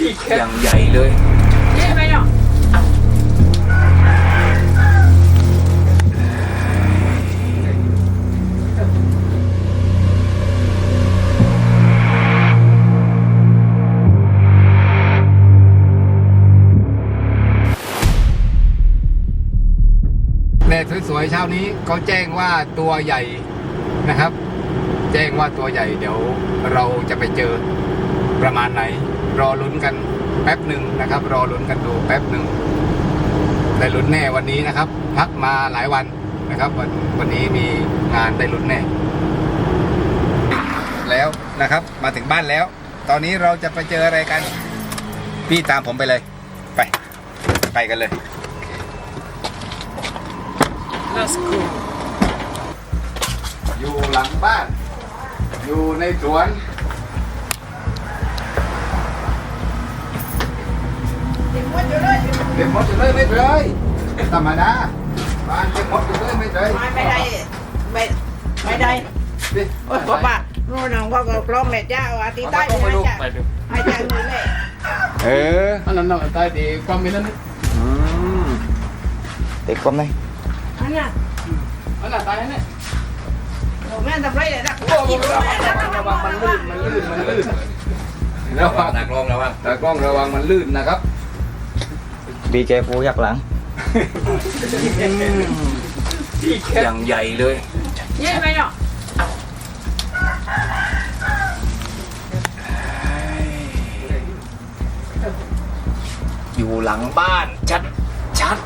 อย่างใหญ่เลยแดดสวยๆเช้านี้เขาแจ้งว่าตัวใหญ่นะครับ แจ้งว่าตัวใหญ่เดี๋ยวเราจะไปเจอประมาณไหน รอลุ้นกันแป๊บหนึ่งนะครับ รอลุ้นกันดูแป๊บหนึ่งได้ลุ้นแน่วันนี้นะครับ พักมาหลายวันนะครับวันวันนี้มีงานได้ลุ้นแน่ แล้วนะครับมาถึงบ้านแล้ว ตอนนี้เราจะไปเจออะไรกัน พี่ตามผมไปเลย ไปไปกันเลย Let's go อยู่หลังบ้าน อยู่ในสวน เต็มหมดอยู่เลยไม่เลยธรรมดาบ้านเต็มหมดอยู่เลยไม่เลยไม่ไม่ได้ไม่ไม่ได้ดิโอ้ยบอกว่านู่นน้องก็ก็กล้องแม่เจ้าอาทิตย์ใต้เลยนะจ๊ะให้เจ้ามือเลยเอออันนั้นน่ะใต้ดีความมีนั้นอืมติดกลมเลยอันน่ะอันนั้นตายแน่โอ้แม่ทำไรเลยนะโอ้โหระวังระวังมันลื่นมันลื่นมันลื่นระวังหนักลงแล้วว่าตากล้องระวังมันลื่นนะครับ บีเจฟูยักหลัง อย่างใหญ่เลย เย้ไหมเนาะอยู่หลังบ้านชัดชัด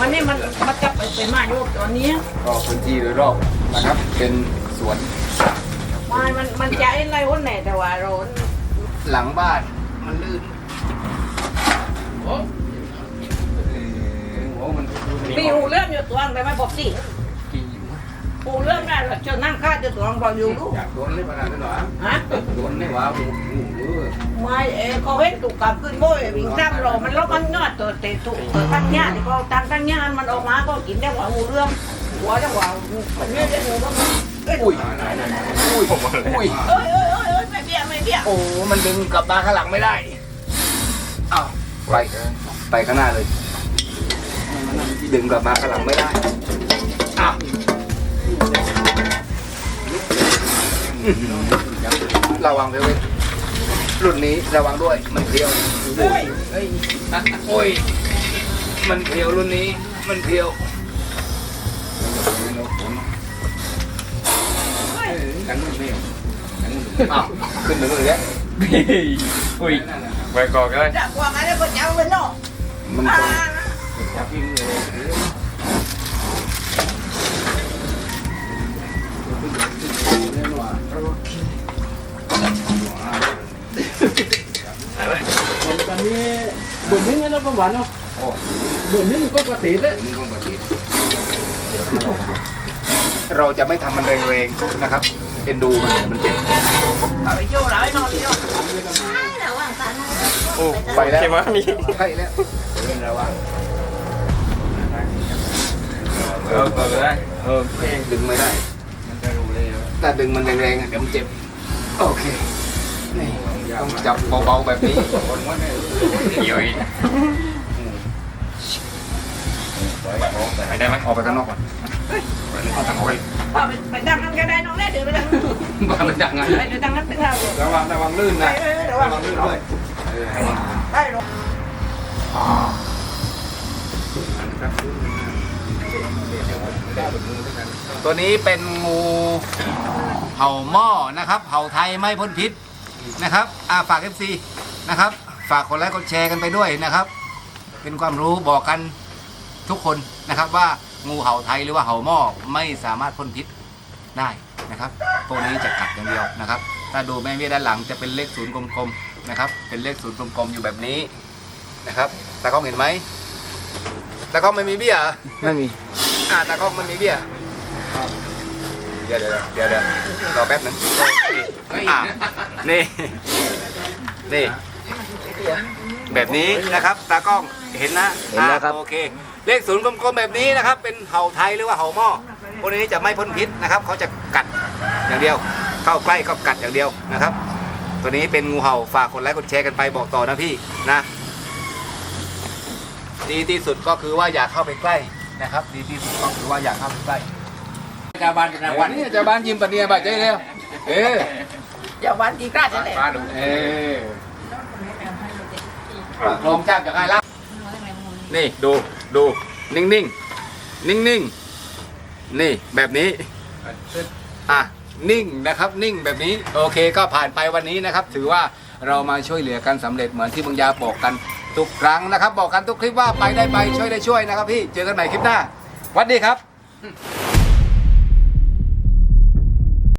มันนี่มันมันจะไปเป็นมาโยกตอนนี้ก็พื้นที่โดยรอบนะครับเป็นสวน มันมันมันจะเอ็นไรวันไหนแต่ว่าเรา หลังบ้านมันลื่นโอ้โหมันปีหูเลื่อมอยู่ตัวแต่ไม่บอกสิกี่อยู่หูเลื่อมได้เราจะนั่งข้าจะตัวพออยู่รู้อยากโดนเลยขนาดนั้นเหรอฮะโดนไม่ว่าโอ้โหเออไม่เออเขาเห็นถูกกลับขึ้นโบ้ยวิ่งตามเรามันลบมันยอดตัวเตะถูกตั้งย่าที่เขาตั้งตั้งย่ามันออกมาก็กินได้หว่าหูเรื่องหัวได้หว่ามันเนี่ยได้หูก็เอ้ยอุ้ยอุ้ยอุ้ยเอ้ย โอ้ มันดึงกลับมาข้างหลังไม่ได้อ้าวไปไปข้างหน้าเลย ดึงกลับมาข้างหลังไม่ได้อ้าวระวังเพลยรุ่นนี้ระวังด้วยมันเพียวเฮ้ยเฮ้ยอะโอ้ยมันเพียวรุ่นนี้มันเพียวเฮ้ยกันรุ่นนี้ อ้าวขึ้นถึงเลยเนี่ยอุ้ยไปก่อนเลยจะกว่าอะไรก็จะเอาไปเนาะมันอ่าจับยิงเลยตอนนี้บุญนี้เนี่ยเราประมาณเนาะบุญนี้มันก็ปกติเลยเราจะไม่ทำมันแรงๆนะครับ เอ็นดูมันมันเจ็บเอาไปโจ้แล้วไอ้นอนนี่เนาะโอ้ไปแล้วใช่แล้วระวังเออเปิดเลยเออดึงไม่ได้มันจะรู้เลยถ้าดึงมันแรงๆอะเดี๋ยวมันเจ็บโอเคนี่ต้องจับเบาๆแบบนี้เกี่ยวอีกไปได้ไหมออกไปข้างนอกก่อน บ้านมันดังไงไปเดี๋ยวดังนั้นตึงเราระวังระวังลื่นไปนะเออเดี๋ยวระว่าวังลื่นด้วยเออระวังได้หรอกตัวนี้เป็นงูเห่าหม้อนะครับเห่าไทยไม่พ้นพิษนะครับอาฝาก FC นะครับ ฝากกดไลค์กดแชร์กันไปด้วยนะครับ เป็นความรู้บอกกันทุกคนนะครับว่างูเห่าไทยหรือว่าเห่าหม้อไม่สามารถพ่นพิษได้ นะครับ ตัวนี้จะกัดอย่างเดียวนะครับ ถ้าดูแม่เบี้ยด้านหลังจะเป็นเลขศูนย์กลมๆนะครับ เป็นเลขศูนย์กลมๆอยู่แบบนี้นะครับตากล้องเห็นไหมตากล้องไม่มีเบี้ยเหรอไม่มีอ่าตากล้องมันมีเบี้ยเดี๋ยวเดี๋ยวเดี๋ยวเดี๋ยวรอแป๊บนึงอ่านี่นี่แบบนี้นะครับตากล้องเห็นนะเห็นแล้วครับอ่าโอเค เลขศูนย์กลมๆแบบนี้นะครับ เป็นเห่าไทยหรือว่าเห่าหม้อ พวกนี้จะไม่พ่นพิษนะครับเขาจะกัดอย่างเดียว เข้าใกล้ก็กัดอย่างเดียวนะครับ ตัวนี้เป็นงูเห่าฝากกดไลค์กดแชร์กันไปบอกต่อนะพี่นะดีที่สุดก็คือว่าอยากเข้าไปใกล้นะครับ ดีที่สุดก็คือว่าอยากเข้าไปใกล้ชาวบ้านเป็นรางวัวัลนนี้เจะบ้านยิ้มปะเนียบาดใจแล้วเอออย่าวันกี่กล้าจะแหละบ้านดูเออโครงจ้างจากใครล่ะนี่ดูดูนิ่งนิ่งนิ่งนิ่งๆ นี่แบบนี้ อะนิ่งนะครับนิ่งแบบนี้โอเคก็ผ่านไปวันนี้นะครับ ถือว่าเรามาช่วยเหลือกันสำเร็จเหมือนที่บางยาบอกกันทุกครั้งนะครับ บอกกันทุกคลิปว่าไปได้ไปช่วยได้ช่วยนะครับพี่เจอกันใหม่คลิปหน้าสวัสดีครับ